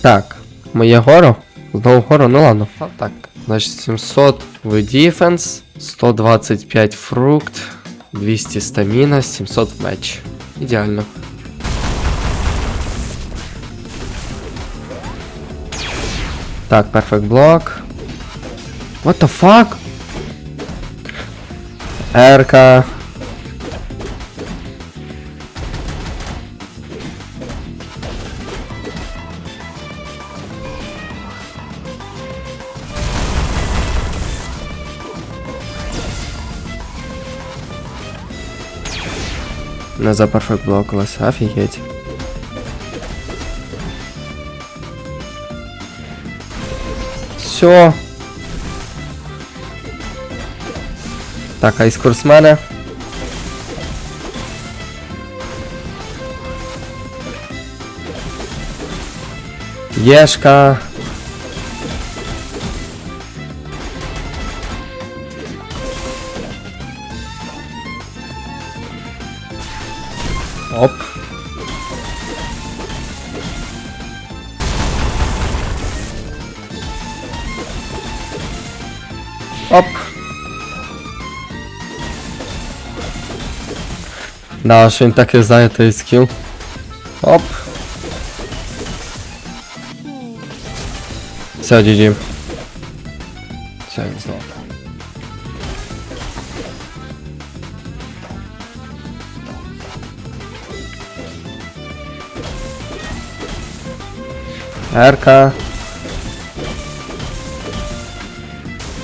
Так, моє горо. Знову горо, ну ладно. А, так. Значить 700 в дефенс, 125 фрукт, 200 стаміна, 700 в меч. Ідеально. Так, perfect блок. What the fuck? Ерка. Не за перфект блокалась, офігеть. Все. Так, а із курсмена. Єшка. Op. Op. Dasz im takie zdanie jest Op. Co, dziedzim? Co, znowu. Erka.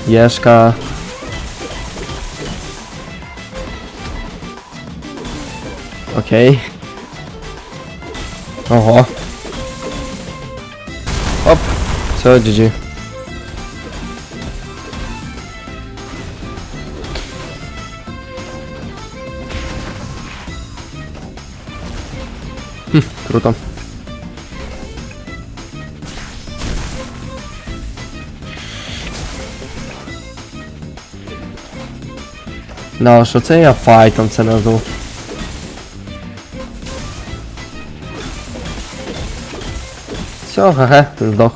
Jeszka. Okej. Okay. Oho. Op. Co, GG. Hm, kruto. Да, що це я файтом це назву. Все, ГГ, здох.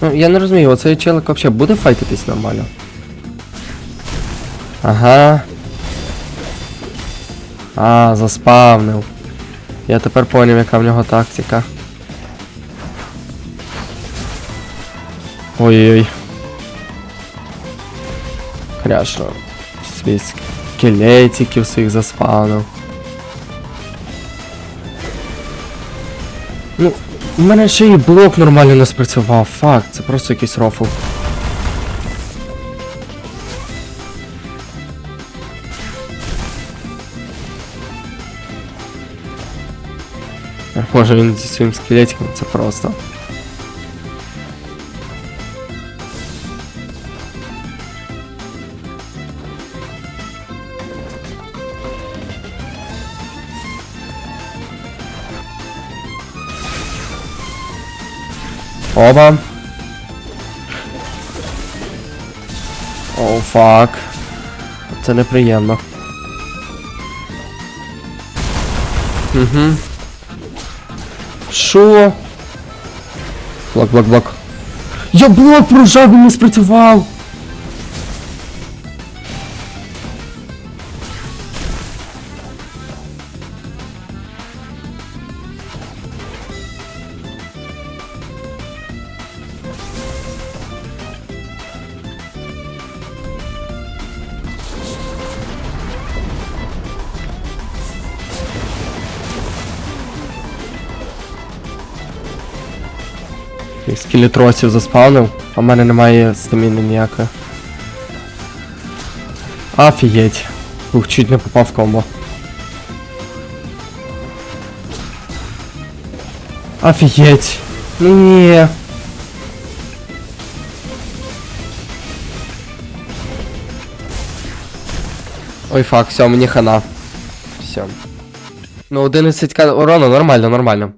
Ну, я не розумію, оцей челик вообще буде файтитись нормально? Ага. А, заспавнив. Я тепер поняв, яка в нього тактика. Ой-ой-ой. Кряшно. Свій скелетиків своїх заспавнив. Ну, у мене ще і блок нормально не спрацював. Факт, це просто якийсь рофл. Може він зі своїм скелетиком, це просто. Оба. О, фак. Це неприємно. Угу. Шо? Блок, блок, блок. Я блок прожав, не спрацював! Скелетросів заспавнив, а в мене немає стаміни ніякої. Офігеть. Ух, чуть не попав в комбо. Офігеть. Ну ні. Ой, фак, все, мені хана. Все. Ну, 11к урона, нормально, нормально.